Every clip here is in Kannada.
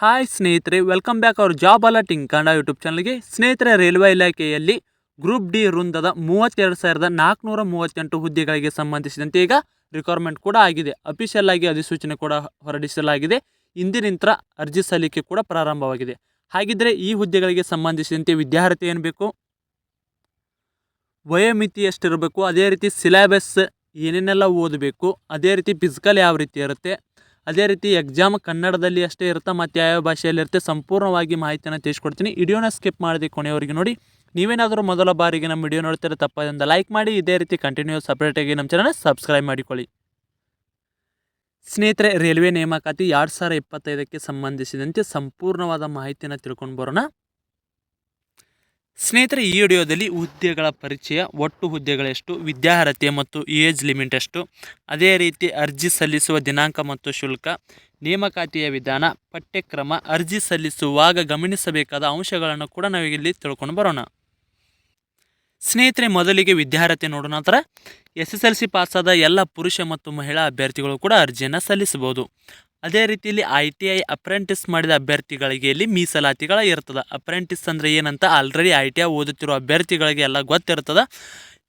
ಹಾಯ್ ಸ್ನೇಹಿತರೆ ವೆಲ್ಕಮ್ ಬ್ಯಾಕ್ ಅವ್ರ ಜಾಬ್ ಅಲರ್ಟಿಂಗ್ ಕನ್ನಡ ಯೂಟ್ಯೂಬ್ ಚಾನಲ್ಗೆ ಸ್ನೇಹಿತರೆ ರೈಲ್ವೆ ಇಲಾಖೆಯಲ್ಲಿ ಗ್ರೂಪ್ ಡಿ ವೃಂದದ ಮೂವತ್ತೆರಡು ಸಾವಿರದ ನಾಲ್ಕುನೂರ ಮೂವತ್ತೆಂಟು ಹುದ್ದೆಗಳಿಗೆ ಸಂಬಂಧಿಸಿದಂತೆ ಈಗ ರಿಕ್ವೈರ್ಮೆಂಟ್ ಕೂಡ ಆಗಿದೆ. ಅಫಿಷಿಯಲ್ ಆಗಿ ಅಧಿಸೂಚನೆ ಕೂಡ ಹೊರಡಿಸಲಾಗಿದೆ. ಇಂದಿನಿಂದ ಅರ್ಜಿ ಸಲ್ಲಿಕೆ ಕೂಡ ಪ್ರಾರಂಭವಾಗಿದೆ. ಹಾಗಿದ್ದರೆ ಈ ಹುದ್ದೆಗಳಿಗೆ ಸಂಬಂಧಿಸಿದಂತೆ ವಿದ್ಯಾರ್ಥಿ ಏನು ಬೇಕು? ವಯೋಮಿತಿ ಎಷ್ಟಿರಬೇಕು? ಅದೇ ರೀತಿ ಸಿಲೆಬಸ್ ಏನೇನೆಲ್ಲ ಓದಬೇಕು? ಅದೇ ರೀತಿ ಫಿಸಿಕಲ್ ಯಾವ ರೀತಿ ಇರುತ್ತೆ? ಅದೇ ರೀತಿ ಎಕ್ಸಾಮ್ ಕನ್ನಡದಲ್ಲಿ ಅಷ್ಟೇ ಇರುತ್ತೆ, ಮತ್ತು ಯಾವ ಭಾಷೆಯಲ್ಲಿ ಇರುತ್ತೆ, ಸಂಪೂರ್ಣವಾಗಿ ಮಾಹಿತಿಯನ್ನು ತಿಳಿಸ್ಕೊಡ್ತೀನಿ. ವಿಡಿಯೋನ ಸ್ಕಿಪ್ ಮಾಡಿದೆ ಕೊನೆಯವರೆಗೆ ನೋಡಿ. ನೀವೇನಾದರೂ ಮೊದಲ ಬಾರಿಗೆ ನಮ್ಮ ವಿಡಿಯೋ ನೋಡ್ತಾರೆ ತಪ್ಪದಿಂದ ಲೈಕ್ ಮಾಡಿ, ಇದೇ ರೀತಿ ಕಂಟಿನ್ಯೂಸ್ ಸಪ್ರೇಟಾಗಿ ನಮ್ಮ ಚಾನಲ್ ಸಬ್ಸ್ಕ್ರೈಬ್ ಮಾಡಿಕೊಳ್ಳಿ. ಸ್ನೇಹಿತರೆ ರೈಲ್ವೆ ನೇಮಕಾತಿ ಎರಡು ಸಾವಿರ ಇಪ್ಪತ್ತೈದಕ್ಕೆ ಸಂಬಂಧಿಸಿದಂತೆ ಸಂಪೂರ್ಣವಾದ ಮಾಹಿತಿಯನ್ನು ತಿಳ್ಕೊಂಡು ಬರೋಣ. ಸ್ನೇಹಿತರೆ, ಈ ವಿಡಿಯೋದಲ್ಲಿ ಹುದ್ದೆಗಳ ಪರಿಚಯ, ಒಟ್ಟು ಹುದ್ದೆಗಳೆಷ್ಟು, ವಿದ್ಯಾರ್ಹತೆ ಮತ್ತು ಏಜ್ ಲಿಮಿಟ್ ಎಷ್ಟು, ಅದೇ ರೀತಿ ಅರ್ಜಿ ಸಲ್ಲಿಸುವ ದಿನಾಂಕ ಮತ್ತು ಶುಲ್ಕ, ನೇಮಕಾತಿಯ ವಿಧಾನ, ಪಠ್ಯಕ್ರಮ, ಅರ್ಜಿ ಸಲ್ಲಿಸುವಾಗ ಗಮನಿಸಬೇಕಾದ ಅಂಶಗಳನ್ನು ಕೂಡ ನಾವಿಲ್ಲಿ ತಿಳ್ಕೊಂಡು ಬರೋಣ. ಸ್ನೇಹಿತರೆ, ಮೊದಲಿಗೆ ವಿದ್ಯಾರ್ಹತೆ ನೋಡೋಣ ನಂತರ ಎಸ್ ಎಸ್ ಎಲ್ ಸಿ ಪಾಸಾದ ಎಲ್ಲ ಪುರುಷ ಮತ್ತು ಮಹಿಳಾ ಅಭ್ಯರ್ಥಿಗಳು ಕೂಡ ಅರ್ಜಿಯನ್ನು ಸಲ್ಲಿಸಬಹುದು. ಅದೇ ರೀತಿಯಲ್ಲಿ ಐ ಟಿ ಐ ಅಪ್ರೆಂಟಿಸ್ ಮಾಡಿದ ಅಭ್ಯರ್ಥಿಗಳಿಗೆ ಇಲ್ಲಿ ಮೀಸಲಾತಿಗಳ ಇರ್ತದೆ. ಅಪ್ರೆಂಟಿಸ್ ಅಂದರೆ ಏನಂತ ಆಲ್ರೆಡಿ ಐ ಟಿ ಐ ಓದುತ್ತಿರುವ ಅಭ್ಯರ್ಥಿಗಳಿಗೆ ಎಲ್ಲ ಗೊತ್ತಿರ್ತದೆ.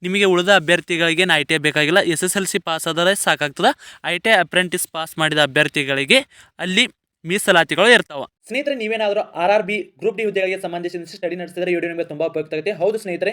ನಿಮಗೆ ಉಳಿದ ಅಭ್ಯರ್ಥಿಗಳಿಗೆ ಐ ಟಿ ಐ ಬೇಕಾಗಿಲ್ಲ S S L C pass ಆದರೆ ಸಾಕಾಗ್ತದೆ. I T I apprentice pass ಮಾಡಿದ ಅಭ್ಯರ್ಥಿಗಳಿಗೆ ಅಲ್ಲಿ ಮೀಸಲಾತಿಗಳು ಇರ್ತಾವೆ. ಸ್ನೇಹಿತರೆ, ನೀವೇನಾದರೂ R R B group D ಹುದ್ದೆಗಳಿಗೆ ಸಂಬಂಧಿಸಿದಂತೆ ಸ್ಟಡಿ ನಡೆಸಿದರೆ ವಿಡಿಯೋ ನಿಮಗೆ ತುಂಬ ಉಪಯುಕ್ತ ಆಗುತ್ತೆ. ಹೌದು ಸ್ನೇಹಿತರೆ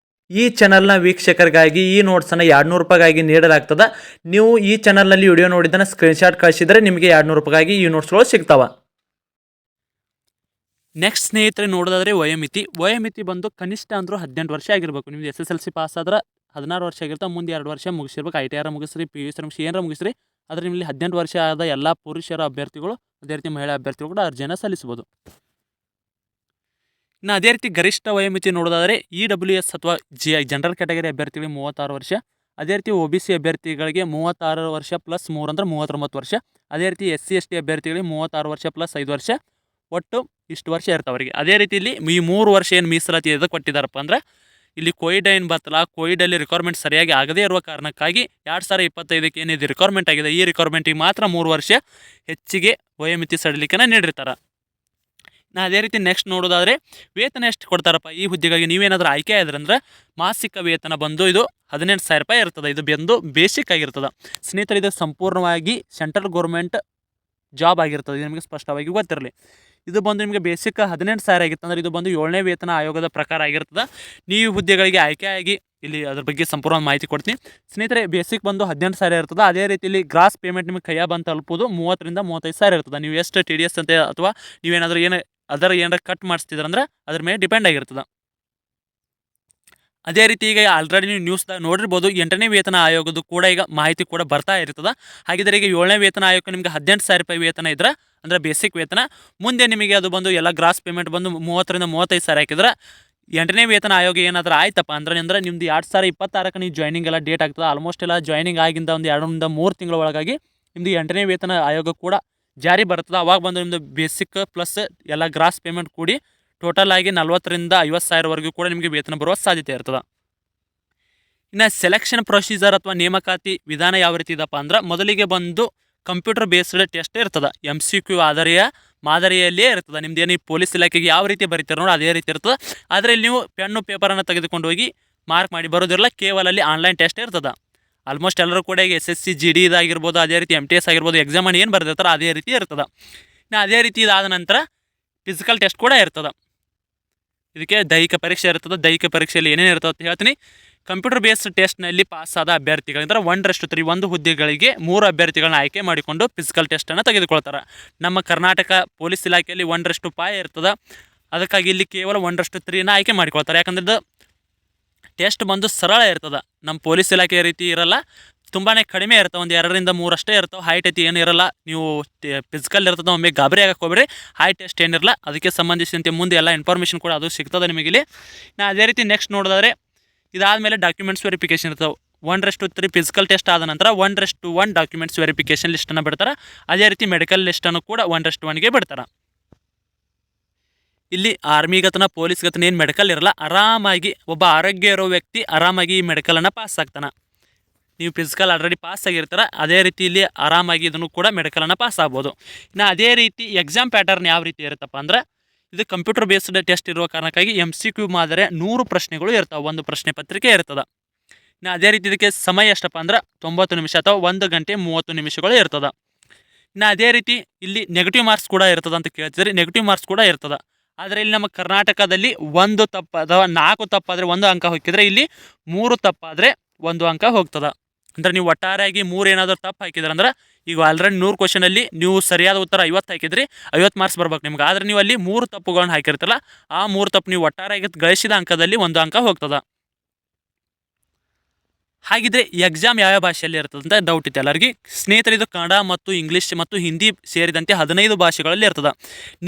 ಈ ಚಾನಲ್ನ ವೀಕ್ಷಕರಿಗಾಗಿ ಈ ನೋಟ್ಸನ್ನು ಎರಡು ರೂಪಾಯಿಗಾಗಿ ನೀಡಲಾಗ್ತದೆ. ನೀವು ಈ ಚಾನಲ್ನಲ್ಲಿ ವಿಡಿಯೋ ನೋಡಿದ್ದನ್ನು ಸ್ಕ್ರೀನ್ಶಾಟ್ ಕಳಿಸಿದರೆ ನಿಮಗೆ ಎರಡು ರೂಪಾಯಿಗಾಗಿ ಈ ನೋಟ್ಸ್ಗಳು ಸಿಗ್ತಾವೆ. ನೆಕ್ಸ್ಟ್ ಸ್ನೇಹಿತರೆ, ನೋಡೋದಾದ್ರೆ ವಯೋಮಿತಿ. ವಯೋಮಿತಿ ಬಂದು ಕನಿಷ್ಠ ಅಂದರೂ ಹದಿನೆಂಟು ವರ್ಷ ಆಗಿರಬೇಕು. ನಿಮ್ದು S S L C pass ಆದ್ರೆ ಹದಿನಾರು ವರ್ಷ ಆಗಿರ್ತವೆ ಮುಂದೆ ಎರಡು ವರ್ಷ ಮುಗಿಸಿರ್ಬೇಕು. ಐ ಟಿ ಆರ್ ಮುಗಿಸ್ರಿ, ಪಿ ಯು ಸಿ ಮುಗಿಸಿ ಏನಾರ ಮುಗಿಸ್ರಿ. ಆದರೆ ನಿಮ್ಮಲ್ಲಿ ಹದಿನೆಂಟು ವರ್ಷ ಆದ ಎಲ್ಲ ಪುರುಷರ ಅಭ್ಯರ್ಥಿಗಳು, ಅದೇ ರೀತಿ ಮಹಿಳಾ ಅಭ್ಯರ್ಥಿಗಳು ಕೂಡ ಅರ್ಜಿಯನ್ನು ಸಲ್ಲಿಸ್ಬೋದು. ಇನ್ನು ಅದೇ ರೀತಿ ಗರಿಷ್ಠ ವಯೋಮಿತಿ ನೋಡೋದಾದರೆ ಇ ಡಬ್ಲ್ಯೂ ಎಸ್ ಅಥವಾ ಜಿ ಜನರಲ್ ಕ್ಯಾಟಗರಿ ಅಭ್ಯರ್ಥಿಗಳಿಗೆ ಮೂವತ್ತಾರು ವರ್ಷ. ಅದೇ ರೀತಿ ಒ ಬಿ ಸಿ ಅಭ್ಯರ್ಥಿಗಳಿಗೆ ಮೂವತ್ತಾರು ವರ್ಷ ಪ್ಲಸ್ ಮೂರು ಅಂದರೆ ಮೂವತ್ತೊಂಬತ್ತು ವರ್ಷ. ಅದೇ ರೀತಿ ಎಸ್ ಸಿ ಎಸ್ ಟಿ ಅಭ್ಯರ್ಥಿಗಳಿಗೆ ಮೂವತ್ತಾರು ವರ್ಷ ಪ್ಲಸ್ ಐದು ವರ್ಷ. ಒಟ್ಟು ಇಷ್ಟು ವರ್ಷ ಇರ್ತಾವೆ ಅವರಿಗೆ. ಅದೇ ರೀತಿ ಇಲ್ಲಿ ಈ ಮೂರು ವರ್ಷ ಏನು ಮೀಸಲಾತಿ ಇದೆ ಕೊಟ್ಟಿದ್ದಾರಪ್ಪ ಅಂದ್ರೆ, ಇಲ್ಲಿ ಕೋವಿಡ್ ಏನು ಬರ್ತಲ್ಲ ಕೋವಿಡಲ್ಲಿ ರಿಕ್ವೈರ್ಮೆಂಟ್ ಸರಿಯಾಗಿ ಆಗದೇ ಇರುವ ಕಾರಣಕ್ಕಾಗಿ ಎರಡು ಸಾವಿರ ಇಪ್ಪತ್ತೈದಕ್ಕೆ ಏನಿದೆ ರಿಕ್ವೈರ್ಮೆಂಟ್ ಆಗಿದೆ. ಈ ರಿಕ್ವೈರ್ಮೆಂಟಿಗೆ ಮಾತ್ರ ಮೂರು ವರ್ಷ ಹೆಚ್ಚಿಗೆ ವಯೋಮಿತಿ ಸಡಿಲಿಕೆನ ನೀಡಿರ್ತಾರೆ. ನಾ ಅದೇ ರೀತಿ ನೆಕ್ಸ್ಟ್ ನೋಡೋದಾದರೆ ವೇತನ ಎಷ್ಟು ಕೊಡ್ತಾರಪ್ಪ? ಈ ಹುದ್ದೆಗಾಗಿ ನೀವೇನಾದರೂ ಆಯ್ಕೆ ಆದ್ರಂದ್ರೆ ಮಾಸಿಕ ವೇತನ ಬಂದು ಇದು ಹದಿನೆಂಟು ಸಾವಿರ ರೂಪಾಯಿ ಇರ್ತದೆ. ಇದು ಬಂದು ಬೇಸಿಕ್ ಆಗಿರ್ತದೆ. ಸ್ನೇಹಿತರೆ, ಇದು ಸಂಪೂರ್ಣವಾಗಿ ಸೆಂಟ್ರಲ್ ಗೌರ್ಮೆಂಟ್ ಜಾಬ್ ಆಗಿರ್ತದೆ. ಇದು ನಿಮಗೆ ಸ್ಪಷ್ಟವಾಗಿ ಗೊತ್ತಿರಲಿ. ಇದು ಬಂದು ನಿಮಗೆ ಬೇಸಿಕ್ ಹದಿನೆಂಟು ಸಾವಿರ ಆಗಿತ್ತು ಅಂದರೆ ಇದು ಬಂದು ಏಳನೇ ವೇತನ ಆಯೋಗದ ಪ್ರಕಾರ ಆಗಿರ್ತದೆ. ನೀವು ಹುದ್ದೆಗಳಿಗೆ ಆಯ್ಕೆಯಾಗಿ ಇಲ್ಲಿ ಅದ್ರ ಬಗ್ಗೆ ಸಂಪೂರ್ಣ ಮಾಹಿತಿ ಕೊಡ್ತೀನಿ. ಸ್ನೇಹಿತರೆ ಬೇಸಿಕ್ ಬಂದು ಹದಿನೆಂಟು ಸಾವಿರ ಇರ್ತದೆ. ಅದೇ ರೀತಿಯಲ್ಲಿ ಗ್ರಾಸ್ ಪೇಮೆಂಟ್ ನಿಮಗೆ ಕೈಯ ಬಂದು ತಲುಪೋದು ಮೂವತ್ತರಿಂದ ಮೂವತ್ತೈದು ಸಾವಿರ ಇರ್ತದೆ. ನೀವು ಎಷ್ಟು ಟಿ ಡಿ ಎಸ್ ಅಂತ ಅಥವಾ ನೀವೇನಾದರೂ ಏನು ಅದರ ಏನಾರ ಕಟ್ ಮಾಡಿಸ್ತಿದ್ರೆ ಅಂದ್ರೆ ಅದ್ರ ಮೇಲೆ ಡಿಪೆಂಡ್ ಆಗಿರ್ತದೆ. ಅದೇ ರೀತಿ ಈಗ ಆಲ್ರೆಡಿ ನೀವು ನ್ಯೂಸ್ದಾಗ ನೋಡಿರ್ಬೋದು, ಎಂಟನೇ ವೇತನ ಆಯೋಗದ ಕೂಡ ಈಗ ಮಾಹಿತಿ ಕೂಡ ಬರ್ತಾ ಇರ್ತದೆ. ಹಾಗಿದ್ರೆ ಈಗ ಏಳನೇ ವೇತನ ಆಯೋಗ ನಿಮಗೆ ಹದಿನೆಂಟು ಸಾವಿರ ರೂಪಾಯಿ ವೇತನ ಇದ್ರೆ, ಅಂದರೆ ಬೇಸಿಕ್ ವೇತನ. ಮುಂದೆ ನಿಮಗೆ ಅದು ಬಂದು ಎಲ್ಲ ಗ್ರಾಸ್ ಪೇಮೆಂಟ್ ಬಂದು ಮೂವತ್ತರಿಂದ ಮೂವತ್ತೈದು ಸಾವಿರ ಹಾಕಿದ್ರೆ, ಎಂಟನೇ ವೇತನ ಆಯೋಗ ಏನಾದರೂ ಆಯ್ತಪ್ಪ ಅಂದ್ರೆ ಅಂದ್ರೆ ನಿಮ್ದು ಎರಡು ಸಾವಿರ ಇಪ್ಪತ್ತಾರಕ್ಕೆ ನೀವು ಜಾಯ್ನಿಂಗ್ ಎಲ್ಲ ಡೇಟ್ ಆಗ್ತದೆ. ಆಲ್ಮೋಸ್ಟ್ ಎಲ್ಲ ಜಾಯ್ನಿಂಗ್ ಆಗಿಂದ ಒಂದು ಎರಡರಿಂದ ಮೂರು ತಿಂಗಳ ಒಳಗಾಗಿ ನಿಮ್ಮದು ಎಂಟನೇ ವೇತನ ಆಯೋಗ ಕೂಡ ಜಾರಿ ಬರ್ತದೆ ಅವಾಗ ಬಂದು ನಿಮ್ಮದು ಬೇಸಿಕ್ ಪ್ಲಸ್ ಎಲ್ಲ ಗ್ರಾಸ್ ಪೇಮೆಂಟ್ ಕೂಡಿ ಟೋಟಲ್ ಆಗಿ ನಲ್ವತ್ತರಿಂದ ಐವತ್ತು ಸಾವಿರವರೆಗೂ ಕೂಡ ನಿಮಗೆ ವೇತನ ಬರುವ ಸಾಧ್ಯತೆ ಇರ್ತದೆ. ಇನ್ನು ಸೆಲೆಕ್ಷನ್ ಪ್ರೊಸೀಜರ್ ಅಥವಾ ನೇಮಕಾತಿ ವಿಧಾನ ಯಾವ ರೀತಿ ಇದಪ್ಪ ಅಂದ್ರೆ ಮೊದಲಿಗೆ ಬಂದು ಕಂಪ್ಯೂಟರ್ ಬೇಸ್ಡ್ ಟೆಸ್ಟ್ ಇರ್ತದೆ. ಎಂ ಸಿ ಕ್ಯೂ ಆಧಾರಿಯ ಮಾದರಿಯಲ್ಲೇ ಇರ್ತದೆ. ನಿಮ್ದು ಏನು ಈ ಪೊಲೀಸ್ ಇಲಾಖೆಗೆ ಯಾವ ರೀತಿ ಬರೀತಾರೆ ನೋಡಿ ಅದೇ ರೀತಿ ಇರ್ತದೆ. ಆದರೆ ಇಲ್ಲಿ ನೀವು ಪೆನ್ನು ಪೇಪರನ್ನು ತೆಗೆದುಕೊಂಡು ಹೋಗಿ ಮಾರ್ಕ್ ಮಾಡಿ ಬರೋದಿರಲ್ಲ ಕೇವಲ ಅಲ್ಲಿ ಆನ್ಲೈನ್ ಟೆಸ್ಟ್ ಇರ್ತದೆ. ಆಲ್ಮೋಸ್ಟ್ ಎಲ್ಲರೂ ಕೂಡ ಈಗ S S C G D ಇದಾಗಿರ್ಬೋದು, ಅದೇ ರೀತಿ ಎಂ ಟಿ ಎಸ್ ಆಗಿರ್ಬೋದು ಎಕ್ಸಾಮನ್ನು ಏನು ಬರ್ದಿರ್ತಾರೆ ಅದೇ ರೀತಿ ಇರ್ತದೆ. ಇನ್ನು ಅದೇ ರೀತಿ ಇದಾದ ನಂತರ ಫಿಸಿಕಲ್ ಟೆಸ್ಟ್ ಕೂಡ ಇರ್ತದೆ. ಇದಕ್ಕೆ ದೈಹಿಕ ಪರೀಕ್ಷೆ ಇರ್ತದೆ. ದೈಹಿಕ ಪರೀಕ್ಷೆಯಲ್ಲಿ ಏನೇನು ಇರ್ತದೆ ಅಂತ ಹೇಳ್ತೀನಿ. ಕಂಪ್ಯೂಟರ್ ಬೇಸ್ಡ್ ಟೆಸ್ಟ್ನಲ್ಲಿ ಪಾಸ್ ಆದ ಅಭ್ಯರ್ಥಿಗಳಿಂದ ಒಂದರಷ್ಟು ತ್ರೀ ಒಂದು ಹುದ್ದೆಗಳಿಗೆ ಮೂರು ಅಭ್ಯರ್ಥಿಗಳನ್ನ ಆಯ್ಕೆ ಮಾಡಿಕೊಂಡು ಫಿಸಿಕಲ್ ಟೆಸ್ಟನ್ನು ತೆಗೆದುಕೊಳ್ತಾರೆ. ನಮ್ಮ ಕರ್ನಾಟಕ ಪೊಲೀಸ್ ಇಲಾಖೆಯಲ್ಲಿ ಒಂದರಷ್ಟು ಪಾಯ ಇರ್ತದೆ. ಅದಕ್ಕಾಗಿ ಇಲ್ಲಿ ಕೇವಲ ಒಂದರಷ್ಟು ತ್ರೀನ ಆಯ್ಕೆ ಮಾಡಿಕೊಳ್ತಾರೆ. ಯಾಕಂದ್ರೆ ಟೆಸ್ಟ್ ಬಂದು ಸರಳ ಇರ್ತದೆ. ನಮ್ಮ ಪೊಲೀಸ್ ಇಲಾಖೆ ರೀತಿ ಇರಲ್ಲ. ತುಂಬಾ ಕಡಿಮೆ ಇರ್ತವೆ, ಒಂದು ಎರಡರಿಂದ ಮೂರಷ್ಟೇ ಇರ್ತವೆ. ಹೈಟ್ ಐತಿ ಏನು ಇರಲ್ಲ. ನೀವು ಫಿಸಿಕಲ್ ಇರ್ತದೆ, ಒಮ್ಮೆ ಗಾಬರಿ ಆಗಕ್ಕೆ ಹೋಗ್ಬೇಡಿ. ಹೈ ಟೆಸ್ಟ್ ಏನಿರಲ್ಲ, ಅದಕ್ಕೆ ಸಂಬಂಧಿಸಿದಂತೆ ಮುಂದೆ ಎಲ್ಲ ಇನ್ಫಾರ್ಮೇಷನ್ ಕೂಡ ಅದು ಸಿಗ್ತದೆ ನಿಮಗೆ ಇಲ್ಲಿ. ನಾ ಅದೇ ರೀತಿ ನೆಕ್ಸ್ಟ್ ನೋಡಿದ್ರೆ ಇದಾದಮೇಲೆ ಡಾಕ್ಯುಮೆಂಟ್ಸ್ ವೆರಿಫಿಕೇಶನ್ ಇರ್ತವೆ. ಟು ತ್ರೀ ಫಿಸಿಕಲ್ ಟೆಸ್ಟ್ ಆದ ನಂತರ ಒನ್ರೆಷ್ಟು ಒನ್ ಡಾಕ್ಯುಮೆಂಟ್ಸ್ ವೆರಿಫಿಕೇಶನ್ ಲಿಸ್ಟನ್ನು ಬಿಡ್ತಾರೆ. ಅದೇ ರೀತಿ ಮೆಡಿಕಲ್ ಲಿಸ್ಟನ್ನು ಕೂಡ ಒನ್ ರೆಸ್ಟ್ ಒನ್ಗೆ ಬಿಡ್ತಾರೆ. ಇಲ್ಲಿ ಆರ್ಮಿಗತನ ಪೊಲೀಸ್ಗತನ ಏನು ಮೆಡಿಕಲ್ ಇರಲ್ಲ, ಆರಾಮಾಗಿ ಒಬ್ಬ ಆರೋಗ್ಯ ಇರೋ ವ್ಯಕ್ತಿ ಆರಾಮಾಗಿ ಈ ಮೆಡಿಕಲನ್ನು ಪಾಸ್ ಆಗ್ತಾನೆ. ನೀವು ಫಿಸಿಕಲ್ ಆಲ್ರೆಡಿ ಪಾಸ್ ಆಗಿರ್ತಾರೆ, ಅದೇ ರೀತಿ ಇಲ್ಲಿ ಆರಾಮಾಗಿ ಇದನ್ನು ಕೂಡ ಮೆಡಿಕಲನ್ನು ಪಾಸ್ ಆಗ್ಬೋದು. ಇನ್ನು ಅದೇ ರೀತಿ ಎಕ್ಸಾಮ್ ಪ್ಯಾಟರ್ನ್ ಯಾವ ರೀತಿ ಇರುತ್ತಪ್ಪ ಅಂದ್ರೆ, ಇದು ಕಂಪ್ಯೂಟರ್ ಬೇಸ್ಡ್ ಟೆಸ್ಟ್ ಇರುವ ಕಾರಣಕ್ಕಾಗಿ ಎಂ ಸಿ ಕ್ಯೂ ಮಾದರಿ ನೂರು ಪ್ರಶ್ನೆಗಳು ಇರ್ತಾವೆ, ಒಂದು ಪ್ರಶ್ನೆ ಪತ್ರಿಕೆ ಇರ್ತದೆ. ಇನ್ನು ಅದೇ ರೀತಿ ಇದಕ್ಕೆ ಸಮಯ ಎಷ್ಟಪ್ಪ ಅಂದ್ರೆ, ತೊಂಬತ್ತು ನಿಮಿಷ ಅಥವಾ ಒಂದು ಗಂಟೆ ಮೂವತ್ತು ನಿಮಿಷಗಳು ಇರ್ತದೆ. ಇನ್ನು ಅದೇ ರೀತಿ ಇಲ್ಲಿ ನೆಗೆಟಿವ್ ಮಾರ್ಕ್ಸ್ ಕೂಡ ಇರ್ತದೆ ಅಂತ ಕೇಳ್ತಿದ್ರೆ ನೆಗೆಟಿವ್ ಮಾರ್ಕ್ಸ್ ಕೂಡ ಇರ್ತದೆ. ಆದರೆ ಇಲ್ಲಿ ನಮ್ಮ ಕರ್ನಾಟಕದಲ್ಲಿ ಒಂದು ತಪ್ಪು ಅಥವಾ ನಾಲ್ಕು ತಪ್ಪಾದರೆ ಒಂದು ಅಂಕ ಹೋಗಿದ್ರೆ ಇಲ್ಲಿ ಮೂರು ತಪ್ಪಾದರೆ ಒಂದು ಅಂಕ ಹೋಗ್ತದೆ. ಅಂದರೆ ನೀವು ಒಟ್ಟಾರೆಯಾಗಿ ಮೂರು ಏನಾದರೂ ತಪ್ಪು ಹಾಕಿದ್ರೆ ಅಂದ್ರೆ ಈಗ ಆಲ್ರೆಡಿ ನೂರು ಕ್ವಶನಲ್ಲಿ ನೀವು ಸರಿಯಾದ ಉತ್ತರ ಐವತ್ತು ಹಾಕಿದ್ರಿ, ಐವತ್ತು ಮಾರ್ಕ್ಸ್ ಬರ್ಬೇಕು ನಿಮ್ಗೆ. ಆದರೆ ನೀವು ಅಲ್ಲಿ ಮೂರು ತಪ್ಪುಗಳನ್ನು ಹಾಕಿರ್ತಲ್ಲ ಆ ಮೂರು ತಪ್ಪು ನೀವು ಒಟ್ಟಾರೆಯಾಗಿ ಗಳಿಸಿದ ಅಂಕದಲ್ಲಿ ಒಂದು ಅಂಕ ಹೋಗ್ತದೆ. ಹಾಗಿದ್ರೆ ಎಕ್ಸಾಮ್ ಯಾವ ಭಾಷೆಯಲ್ಲಿ ಇರ್ತದೆ ಅಂತ ಡೌಟ್ ಇತ್ತು. ಎಲ್ಲರಿಗೆ ಸ್ನೇಹಿತರೆ ಇದು ಕನ್ನಡ ಮತ್ತು ಇಂಗ್ಲೀಷ್ ಮತ್ತು ಹಿಂದಿ ಸೇರಿದಂತೆ ಹದಿನೈದು ಭಾಷೆಗಳಲ್ಲಿ ಇರ್ತದೆ.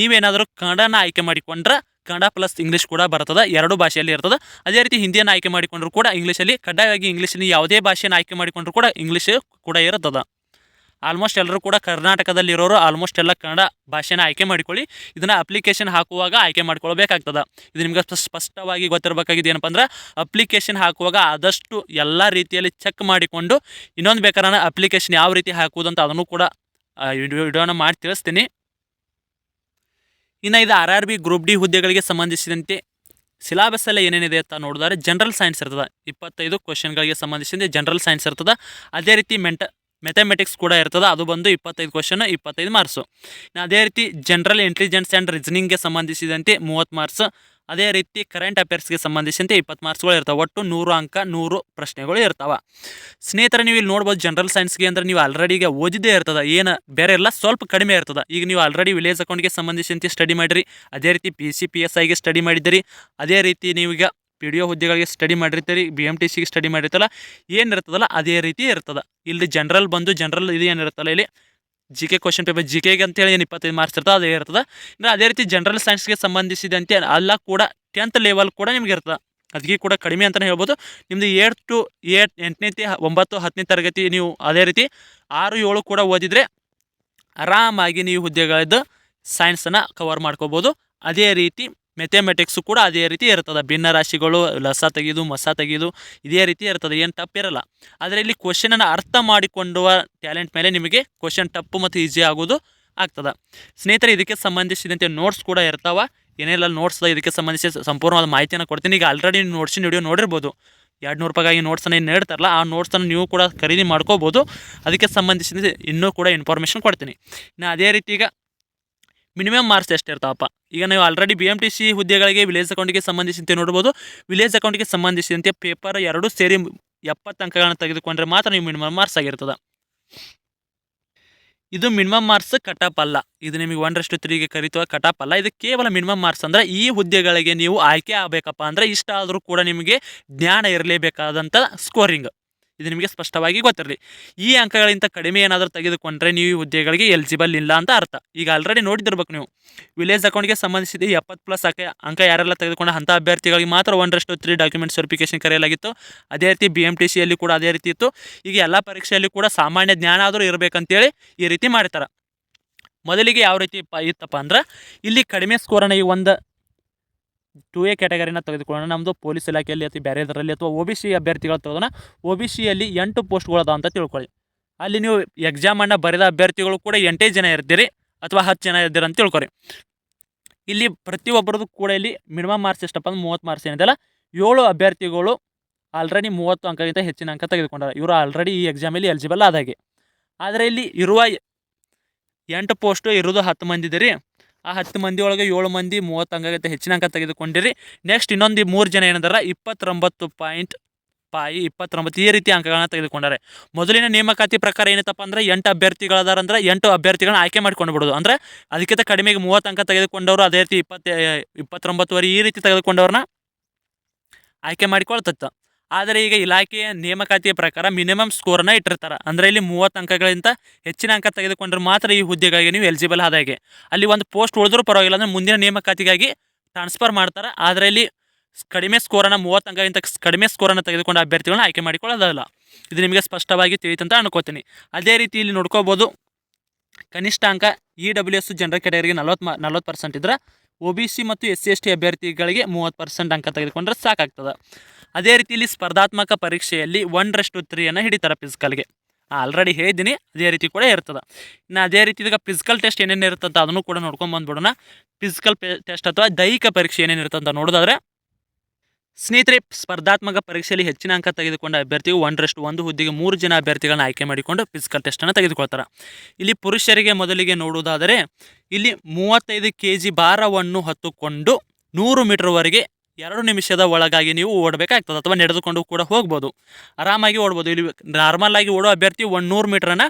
ನೀವೇನಾದರೂ ಕನ್ನಡನ ಆಯ್ಕೆ ಮಾಡಿಕೊಂಡ್ರೆ ಕನ್ನಡ ಪ್ಲಸ್ ಇಂಗ್ಲೀಷ್ ಕೂಡ ಬರ್ತದೆ, ಎರಡು ಭಾಷೆಯಲ್ಲಿ ಇರ್ತದೆ. ಅದೇ ರೀತಿ ಹಿಂದಿಯನ್ನು ಆಯ್ಕೆ ಮಾಡಿಕೊಂಡ್ರು ಕೂಡ ಇಂಗ್ಲೀಷಲ್ಲಿ ಕಡ್ಡಾಯವಾಗಿ ಇಂಗ್ಲೀಷಲ್ಲಿ ಯಾವುದೇ ಭಾಷೆಯನ್ನು ಆಯ್ಕೆ ಮಾಡಿಕೊಂಡ್ರು ಕೂಡ ಇಂಗ್ಲೀಷ್ ಕೂಡ ಇರ್ತದೆ ಆಲ್ಮೋಸ್ಟ್ ಎಲ್ಲರೂ ಕೂಡ ಕರ್ನಾಟಕದಲ್ಲಿರೋರು ಆಲ್ಮೋಸ್ಟ್ ಎಲ್ಲ ಕನ್ನಡ ಭಾಷೆನ ಆಯ್ಕೆ ಮಾಡಿಕೊಳ್ಳಿ. ಇದನ್ನು ಅಪ್ಲಿಕೇಶನ್ ಹಾಕುವಾಗ ಆಯ್ಕೆ ಮಾಡ್ಕೊಳ್ಬೇಕಾಗ್ತದೆ. ಇದು ನಿಮ್ಗೆ ಸ್ಪ- ಸ್ಪಷ್ಟವಾಗಿ ಗೊತ್ತಿರಬೇಕಾಗಿದೆ ಏನಪ್ಪ ಅಂದ್ರೆ ಅಪ್ಲಿಕೇಶನ್ ಹಾಕುವಾಗ ಆದಷ್ಟು ಎಲ್ಲ ರೀತಿಯಲ್ಲಿ ಚೆಕ್ ಮಾಡಿಕೊಂಡು ಇನ್ನೊಂದು ಬೇಕಾದ್ರೆ ಅಪ್ಲಿಕೇಶನ್ ಯಾವ ರೀತಿ ಹಾಕುವುದಂತ ಅದನ್ನು ಕೂಡ ವಿಡಿಯೋ ವಿಡಿಯೋನ ಮಾಡಿ ತಿಳಿಸ್ತೀನಿ. ಇನ್ನು ಇದು R R B group D ಹುದ್ದೆಗಳಿಗೆ ಸಂಬಂಧಿಸಿದಂತೆ ಸಿಲಾಬಸ್ ಎಲ್ಲ ಏನೇನಿದೆ ಅಂತ ನೋಡಿದ್ರೆ ಜನರಲ್ ಸೈನ್ಸ್ ಇರ್ತದೆ. ಇಪ್ಪತ್ತೈದು ಕ್ವಶನ್ಗಳಿಗೆ ಸಂಬಂಧಿಸಿದಂತೆ ಜನರಲ್ ಸೈನ್ಸ್ ಇರ್ತದೆ. ಅದೇ ರೀತಿ ಮೆಂಟ ಮೆಥಮೆಟಿಕ್ಸ್ ಕೂಡ ಇರ್ತದೆ, ಅದು ಬಂದು ಇಪ್ಪತ್ತೈದು ಕ್ವಶನ್ ಇಪ್ಪತ್ತೈದು ಮಾರ್ಕ್ಸು ಅದೇ ರೀತಿ ಜನರಲ್ ಇಂಟೆಲಿಜೆನ್ಸ್ ಆ್ಯಂಡ್ ರೀಸನಿಂಗ್ಗೆ ಸಂಬಂಧಿಸಿದಂತೆ ಮೂವತ್ತು ಮಾರ್ಕ್ಸ್ ಅದೇ ರೀತಿ ಕರೆಂಟ್ ಅಫೇರ್ಸ್ಗೆ ಸಂಬಂಧಿಸಿದಂತೆ ಇಪ್ಪತ್ತು ಮಾರ್ಕ್ಸ್ಗಳು ಇರ್ತವೆ. ಒಟ್ಟು ನೂರು ಅಂಕ, ನೂರು ಪ್ರಶ್ನೆಗಳು ಇರ್ತಾವೆ. ಸ್ನೇಹಿತರೆ, ನೀವು ಇಲ್ಲಿ ನೋಡ್ಬೋದು ಜನರಲ್ ಸೈನ್ಸ್ಗೆ ಅಂದ್ರೆ ನೀವು ಆಲ್ರೆಡಿ ಈಗ ಓದಿದ್ದೇ ಇರ್ತದೆ. ಏನು ಬೇರೆ ಎಲ್ಲ ಸ್ವಲ್ಪ ಕಡಿಮೆ ಇರ್ತದೆ. ಈಗ ನೀವು ಆಲ್ರೆಡಿ ವಿಲೇಜ್ ಅಕೌಂಟ್ಗೆ ಸಂಬಂಧಿಸಿದಂತೆ ಸ್ಟಡಿ ಮಾಡಿರಿ. ಅದೇ ರೀತಿ ಪಿ ಸಿ ಪಿ ಎಸ್ ಐಗೆ ಸ್ಟಡಿ ಮಾಡಿದ್ದೀರಿ. ಅದೇ ರೀತಿ ನೀವೀಗ ಪಿ ಡಿ ಒ ಹುದ್ದೆಗಳಿಗೆ ಸ್ಟಡಿ ಮಾಡಿರ್ತೀರಿ ಬಿ ಎಂ ಟಿ ಸಿಗೆ ಸ್ಟಡಿ ಮಾಡಿರ್ತಲ್ಲ ಏನಿರ್ತದಲ್ಲ ಅದೇ ರೀತಿ ಇರ್ತದೆ. ಇಲ್ಲಿ ಜನರಲ್ ಬಂದು ಜನರಲ್ ಇದು ಏನಿರುತ್ತಲ್ಲ ಇಲ್ಲಿ G K question paper G ಕೆಗೆ ಅಂತೇಳಿ ಏನು ಇಪ್ಪತ್ತೈದು ಮಾರ್ಕ್ಸ್ ಇರ್ತದೆ, ಅದೇ ಇರ್ತದೆ. ಇನ್ನು ಅದೇ ರೀತಿ ಜನರಲ್ ಸೈನ್ಸ್ಗೆ ಸಂಬಂಧಿಸಿದಂತೆ ಅಲ್ಲ ಕೂಡ ಟೆಂತ್ ಲೆವೆಲ್ ಕೂಡ ನಿಮ್ಗೆ ಇರ್ತದೆ. ಅದಕ್ಕೆ ಕೂಡ ಕಡಿಮೆ ಅಂತಲೇ ಹೇಳ್ಬೋದು. ನಿಮ್ಮದು ಏಟ್ ಟು ಏಟ್ ಎಂಟನೇ ಒಂಬತ್ತು, ಹತ್ತನೇ ತರಗತಿ ನೀವು ಅದೇ ರೀತಿ ಆರು, ಏಳು ಕೂಡ ಓದಿದರೆ ಆರಾಮಾಗಿ ನೀವು ಹುದ್ದೆಗಳದ್ದು ಸೈನ್ಸನ್ನು ಕವರ್ ಮಾಡ್ಕೋಬೋದು. ಅದೇ ರೀತಿ ಮೆಥಮೆಟಿಕ್ಸು ಕೂಡ ಅದೇ ರೀತಿ ಇರ್ತದೆ. ಭಿನ್ನ ರಾಶಿಗಳು, ಲಸ ತೆಗೆದು, ಮಸ ತೆಗೆದು ಇದೇ ರೀತಿ ಇರ್ತದೆ. ಏನು ತಪ್ಪಿರಲ್ಲ. ಆದರೆ ಇಲ್ಲಿ ಕ್ವಶನನ್ನು ಅರ್ಥ ಮಾಡಿಕೊಂಡುವ ಟ್ಯಾಲೆಂಟ್ ಮೇಲೆ ನಿಮಗೆ ಕ್ವಶನ್ ಟಪ್ಪು ಮತ್ತು ಈಸಿ ಆಗೋದು ಆಗ್ತದೆ. ಸ್ನೇಹಿತರೆ, ಇದಕ್ಕೆ ಸಂಬಂಧಿಸಿದಂತೆ ನೋಟ್ಸ್ ಕೂಡ ಇರ್ತಾವೆ. ಏನೆಲ್ಲ ನೋಟ್ಸ್ ಇದಕ್ಕೆ ಸಂಬಂಧಿಸಿದ ಸಂಪೂರ್ಣವಾದ ಮಾಹಿತಿಯನ್ನು ಕೊಡ್ತೀನಿ. ಈಗ ಆಲ್ರೆಡಿ ನೋಟ್ಸಿನ ವಿಡಿಯೋ ನೋಡಿರ್ಬೋದು. ಎರಡು ನೂರು ರೂಪಾಯಿ ನೋಟ್ಸನ್ನು ಏನು ನೀಡ್ತಾರಲ್ಲ ಆ ನೋಟ್ಸನ್ನು ನೀವು ಕೂಡ ಖರೀದಿ ಮಾಡ್ಕೋಬೋದು. ಅದಕ್ಕೆ ಸಂಬಂಧಿಸಿದಂತೆ ಇನ್ನೂ ಕೂಡ ಇನ್ಫಾರ್ಮೇಷನ್ ಕೊಡ್ತೀನಿ. ಇನ್ನು ಅದೇ ರೀತಿ ಈಗ ಮಿನಿಮಮ್ ಮಾರ್ಕ್ಸ್ ಎಷ್ಟು ಇರ್ತಾವಪ್ಪ? ಈಗ ನೀವು already B M T C ಹುದ್ದೆಗಳಿಗೆ ವಿಲೇಜ್ ಅಕೌಂಟಿಗೆ ಸಂಬಂಧಿಸಿದಂತೆ ನೋಡ್ಬೋದು. ವಿಲೇಜ್ ಅಕೌಂಟಿಗೆ ಸಂಬಂಧಿಸಿದಂತೆ ಪೇಪರ್ ಎರಡು ಸೇರಿ ಎಪ್ಪತ್ತು ಅಂಕಗಳನ್ನು ತೆಗೆದುಕೊಂಡ್ರೆ ಮಾತ್ರ ನೀವು ಮಿನಿಮಮ್ ಮಾರ್ಕ್ಸ್ ಆಗಿರ್ತದೆ. ಇದು ಮಿನಿಮಮ್ ಮಾರ್ಕ್ಸ್ ಕಟಪ್ ಅಲ್ಲ. ಇದು ನಿಮಗೆ ಒಂದರಷ್ಟು ತ್ರೀಗೆ ಕರೀತುವ ಕಟಪ್ ಅಲ್ಲ. ಇದು ಕೇವಲ ಮಿನಿಮಮ್ ಮಾರ್ಕ್ಸ್ ಅಂದರೆ ಈ ಹುದ್ದೆಗಳಿಗೆ ನೀವು ಆಯ್ಕೆ ಆಗಬೇಕಪ್ಪ ಅಂದರೆ ಇಷ್ಟ ಆದರೂ ಕೂಡ ನಿಮಗೆ ಜ್ಞಾನ ಇರಲೇಬೇಕಾದಂಥ ಸ್ಕೋರಿಂಗ್ ಇದು ನಿಮಗೆ ಸ್ಪಷ್ಟವಾಗಿ ಗೊತ್ತಿರಲಿ. ಈ ಅಂಕಗಳಿಂದ ಕಡಿಮೆ ಏನಾದರೂ ತೆಗೆದುಕೊಂಡ್ರೆ ನೀವು ಈ ಹುದ್ದೆಗಳಿಗೆ ಎಲಿಜಿಬಲ್ ಇಲ್ಲ ಅಂತ ಅರ್ಥ. ಈಗ ಆಲ್ರೆಡಿ ನೋಡಿದಿರ್ಬೇಕು ನೀವು. ವಿಲೇಜ್ ಅಕೌಂಟ್ಗೆ ಸಂಬಂಧಿಸಿದ ಎಪ್ಪತ್ತು ಪ್ಲಸ್ ಅಂಕ ಅಂಕ ಯಾರೆಲ್ಲ ತೆಗೆದುಕೊಂಡ ಅಂಥ ಅಭ್ಯರ್ಥಿಗಳಿಗೆ ಮಾತ್ರ ಒಂದರಷ್ಟು ತ್ರೀ ಡಾಕ್ಯುಮೆಂಟ್ಸ್ ವೆರಿಫಿಕೇಷನ್ ಕರೆಯಲಾಗಿತ್ತು. ಅದೇ ರೀತಿ ಬಿ ಎಂ ಟಿ ಸಿಯಲ್ಲಿ ಕೂಡ ಅದೇ ರೀತಿ ಇತ್ತು. ಈಗ ಎಲ್ಲ ಪರೀಕ್ಷೆಯಲ್ಲಿ ಕೂಡ ಸಾಮಾನ್ಯ ಜ್ಞಾನ ಆದರೂ ಇರಬೇಕಂತೇಳಿ ಈ ರೀತಿ ಮಾಡ್ತಾರೆ ಮೊದಲಿಗೆ ಯಾವ ರೀತಿ ಇತ್ತಪ್ಪ ಅಂದ್ರೆ, ಇಲ್ಲಿ ಕಡಿಮೆ ಸ್ಕೋರನ್ನು ಈ ಒಂದು ಟು ಎ ಕ್ಯಾಟಗರಿನ ತೆಗೆದುಕೊಳ್ಳೋಣ. ನಮ್ಮದು ಪೊಲೀಸ್ ಇಲಾಖೆಯಲ್ಲಿ ಅಥವಾ ಬೇರೆ ಇದರಲ್ಲಿ ಅಥವಾ ಒ ಬಿ ಸಿ ಅಭ್ಯರ್ಥಿಗಳು ತೆಗೆದೋಣ ಒ ಬಿ ಸಿಯಲ್ಲಿ ಎಂಟು ಪೋಸ್ಟ್ಗಳದ ಅಂತ ತಿಳ್ಕೊಳ್ಳಿ. ಅಲ್ಲಿ ನೀವು ಎಕ್ಸಾಮನ್ನು ಬರೆದ ಅಭ್ಯರ್ಥಿಗಳು ಕೂಡ ಎಂಟೇ ಜನ ಇರ್ತೀರಿ ಅಥವಾ ಹತ್ತು ಜನ ಇರ್ತೀರಿ ಅಂತ ತಿಳ್ಕೊರಿ ಇಲ್ಲಿ ಪ್ರತಿಯೊಬ್ಬರದ್ದು ಕೂಡ ಇಲ್ಲಿ ಮಿನಿಮಮ್ ಮಾರ್ಕ್ಸ್ ಎಷ್ಟಪ್ಪ ಅಂದ್ರೆ ಮೂವತ್ತು ಮಾರ್ಕ್ಸ್ ಏನಿದೆಲ್ಲ ಏಳು ಅಭ್ಯರ್ಥಿಗಳು ಆಲ್ರೆಡಿ ಮೂವತ್ತು ಅಂಕಗಿಂತ ಹೆಚ್ಚಿನ ಅಂಕ ತೆಗೆದುಕೊಂಡಾರೆ. ಇವರು ಆಲ್ರೆಡಿ ಈ ಎಕ್ಸಾಮಲ್ಲಿ ಎಲಿಜಿಬಲ್ ಆದಾಗೆ. ಆದರೆ ಇಲ್ಲಿ ಇರುವ ಎಂಟು ಪೋಸ್ಟು ಇರೋದು ಹತ್ತು ಮಂದಿ ಇದ್ದೀರಿ ಆ ಹತ್ತು ಮಂದಿ ಒಳಗೆ ಏಳು ಮಂದಿ ಮೂವತ್ತು ಅಂಕಕ್ಕಿಂತ ಹೆಚ್ಚಿನ ಅಂಕ ತೆಗೆದುಕೊಂಡಿರಿ. ನೆಕ್ಸ್ಟ್ ಇನ್ನೊಂದು ಮೂರು ಜನ ಏನಂದ್ರೆ? ಇಪ್ಪತ್ತೊಂಬತ್ತು ಪಾಯಿಂಟ್ ಪಾಯಿ ಇಪ್ಪತ್ತೊಂಬತ್ತು ಈ ರೀತಿ ಅಂಕಗಳನ್ನ ತೆಗೆದುಕೊಂಡಾರೆ. ಮೊದಲಿನ ನೇಮಕಾತಿ ಪ್ರಕಾರ ಏನಪ್ಪ ಅಂದ್ರೆ ಎಂಟು ಅಭ್ಯರ್ಥಿಗಳದಾರ ಅಂದ್ರೆ ಎಂಟು ಅಭ್ಯರ್ಥಿಗಳನ್ನ ಆಯ್ಕೆ ಮಾಡ್ಕೊಂಡು ಬಿಡೋದು ಅಂದ್ರೆ ಅದಕ್ಕಿಂತ ಕಡಿಮೆಗೆ ಮೂವತ್ತು ಅಂಕ ತೆಗೆದುಕೊಂಡವರು ಅದೇ ರೀತಿ ಇಪ್ಪತ್ತೆ, ಇಪ್ಪತ್ತೊಂಬತ್ತುವರೆ ಈ ರೀತಿ ತೆಗೆದುಕೊಂಡವ್ರನ್ನ ಆಯ್ಕೆ ಮಾಡಿಕೊಳ್ತತ್ತ ಆದರೆ ಈಗ ಇಲಾಖೆಯ ನೇಮಕಾತಿಯ ಪ್ರಕಾರ ಮಿನಿಮಮ್ ಸ್ಕೋರನ್ನ ಇಟ್ಟಿರ್ತಾರೆ. ಅಂದರೆ ಇಲ್ಲಿ ಮೂವತ್ತು ಅಂಕಗಳಿಂದ ಹೆಚ್ಚಿನ ಅಂಕ ತೆಗೆದುಕೊಂಡ್ರೆ ಮಾತ್ರ ಈ ಹುದ್ದೆಗಾಗಿ ನೀವು ಎಲಿಜಿಬಲ್ ಆದಾಗೆ. ಅಲ್ಲಿ ಒಂದು ಪೋಸ್ಟ್ ಉಳಿದ್ರೂ ಪರವಾಗಿಲ್ಲ, ಅಂದರೆ ಮುಂದಿನ ನೇಮಕಾತಿಗಾಗಿ ಟ್ರಾನ್ಸ್ಫರ್ ಮಾಡ್ತಾರೆ. ಆದರೆ ಇಲ್ಲಿ ಕಡಿಮೆ ಸ್ಕೋರನ್ನು, ಮೂವತ್ತು ಅಂಕಗಿಂತ ಕಡಿಮೆ ಸ್ಕೋರನ್ನು ತೆಗೆದುಕೊಂಡು ಅಭ್ಯರ್ಥಿಗಳನ್ನ ಆಯ್ಕೆ ಮಾಡಿಕೊಳ್ಳೋದಲ್ಲ. ಇದು ನಿಮಗೆ ಸ್ಪಷ್ಟವಾಗಿ ತಿಳಿಯುತ್ತಂತ ಅನ್ಕೋತೀನಿ. ಅದೇ ರೀತಿ ಇಲ್ಲಿ ನೋಡ್ಕೋಬೋದು ಕನಿಷ್ಠ ಅಂಕ ಇ ಡಬ್ಲ್ಯೂ ಎಸ್ ಜನರಲ್ ಕ್ಯಾಟಗರಿಗೆ ನಲ್ವತ್ತು ನಲ್ವತ್ತು ಪರ್ಸೆಂಟ್ ಇದ್ದರೆ ಒ ಬಿ ಸಿ ಮತ್ತು ಎಸ್ ಸಿ ಎಸ್ ಟಿ ಅಭ್ಯರ್ಥಿಗಳಿಗೆ ಮೂವತ್ತು ಪರ್ಸೆಂಟ್ ಅಂಕ ತೆಗೆದುಕೊಂಡ್ರೆ ಸಾಕಾಗ್ತದೆ. ಅದೇ ರೀತಿ ಇಲ್ಲಿ ಸ್ಪರ್ಧಾತ್ಮಕ ಪರೀಕ್ಷೆಯಲ್ಲಿ ಒನ್ರಷ್ಟು ತ್ರೀಯನ್ನು ಹಿಡಿತಾರೆ ಫಿಸಿಕಲ್ಗೆ ಆಲ್ರೆಡಿ ಹೇಳಿದ್ದೀನಿ, ಅದೇ ರೀತಿ ಕೂಡ ಇರ್ತದೆ. ಇನ್ನು ಅದೇ ರೀತಿ ಈಗ ಫಿಸಿಕಲ್ ಟೆಸ್ಟ್ ಏನೇನು ಅಂತ ಅದನ್ನು ಕೂಡ ನೋಡ್ಕೊಂಡು ಬಂದ್ಬಿಡೋಣ. ಫಿಸಿಕಲ್ ಟೆಸ್ಟ್ ಅಥವಾ ದೈಹಿಕ ಪರೀಕ್ಷೆ ಏನೇನು ಅಂತ ನೋಡೋದಾದ್ರೆ, ಸ್ನೇಹಿತರೆ, ಸ್ಪರ್ಧಾತ್ಮಕ ಪರೀಕ್ಷೆಯಲ್ಲಿ ಹೆಚ್ಚಿನ ಅಂಕ ತೆಗೆದುಕೊಂಡ ಅಭ್ಯರ್ಥಿಗಳು ಒಂದರಷ್ಟು ಒಂದು ಹುದ್ದೆಗೆ ಮೂರು ಜನ ಅಭ್ಯರ್ಥಿಗಳನ್ನು ಆಯ್ಕೆ ಮಾಡಿಕೊಂಡು ಫಿಸಿಕಲ್ ಟೆಸ್ಟನ್ನು ತೆಗೆದುಕೊಳ್ತಾರೆ. ಇಲ್ಲಿ ಪುರುಷರಿಗೆ ಮೊದಲಿಗೆ ನೋಡುವುದಾದರೆ ಇಲ್ಲಿ ಮೂವತ್ತೈದು ಕೆ ಜಿ ಭಾರವನ್ನು ಹೊತ್ತುಕೊಂಡು ನೂರು ಮೀಟರ್ವರೆಗೆ ಎರಡು ನಿಮಿಷದ ಒಳಗಾಗಿ ನೀವು ಓಡಬೇಕಾಗ್ತದೆ ಅಥವಾ ನಡೆದುಕೊಂಡು ಕೂಡ ಹೋಗ್ಬೋದು. ಆರಾಮಾಗಿ ಓಡ್ಬೋದು. ಇಲ್ಲಿ ನಾರ್ಮಲ್ ಆಗಿ ಓಡೋ ಅಭ್ಯರ್ಥಿ ಒಂದು ನೂರು ಮೀಟ್ರನ್ನ